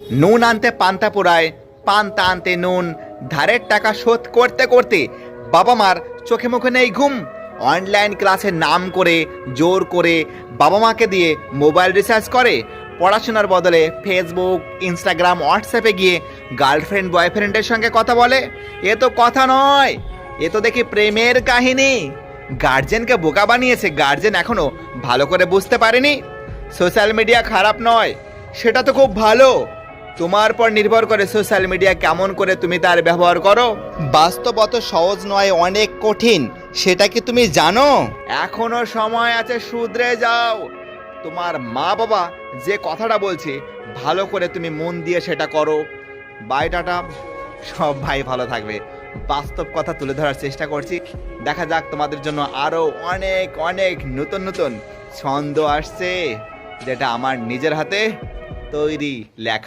নুন আনতে পান্তা পোড়ায়, পান্তা আনতে নুন, ধারের টাকা শোধ করতে করতে বাবা মার চোখে মুখে নেই ঘুম। অনলাইন ক্লাসের নাম করে, জোর করে বাবা মাকে দিয়ে মোবাইল রিচার্জ করে। পড়াশোনার বদলে ফেসবুক, ইনস্টাগ্রাম, হোয়াটসঅ্যাপে গিয়ে গার্লফ্রেন্ড, বয়ফ্রেন্ডের সঙ্গে কথা বলে। এ তো কথা নয়, এ তো দেখি প্রেমের কাহিনী। গার্জেনকে বোকা বানিয়েছে, গার্জেন এখনও ভালো করে বুঝতে পারেনি। সোশ্যাল মিডিয়া খারাপ নয়, সেটা তো খুব ভালো। তোমার পর নির্ভর করে সোশ্যাল মিডিয়া কেমন করে তুমি তার ব্যবহার করো? বাস্তবত সহজ নয় অনেক কঠিন। সেটা কি তুমি জানো? এখনও সময় আছে শুধরে যাও। তোমার মা বাবা যে কথাটা বলছে ভালো করে তুমি মন দিয়ে সেটা করো। Bye tata. সব ভাই ভালো থাকবে। বাস্তব কথা তুলে ধরার চেষ্টা করছি। দেখা যাক তোমাদের জন্য আরও অনেক অনেক নতুন নতুন ছন্দ আসছে যেটা আমার নিজের হাতে তৈরি লেখা।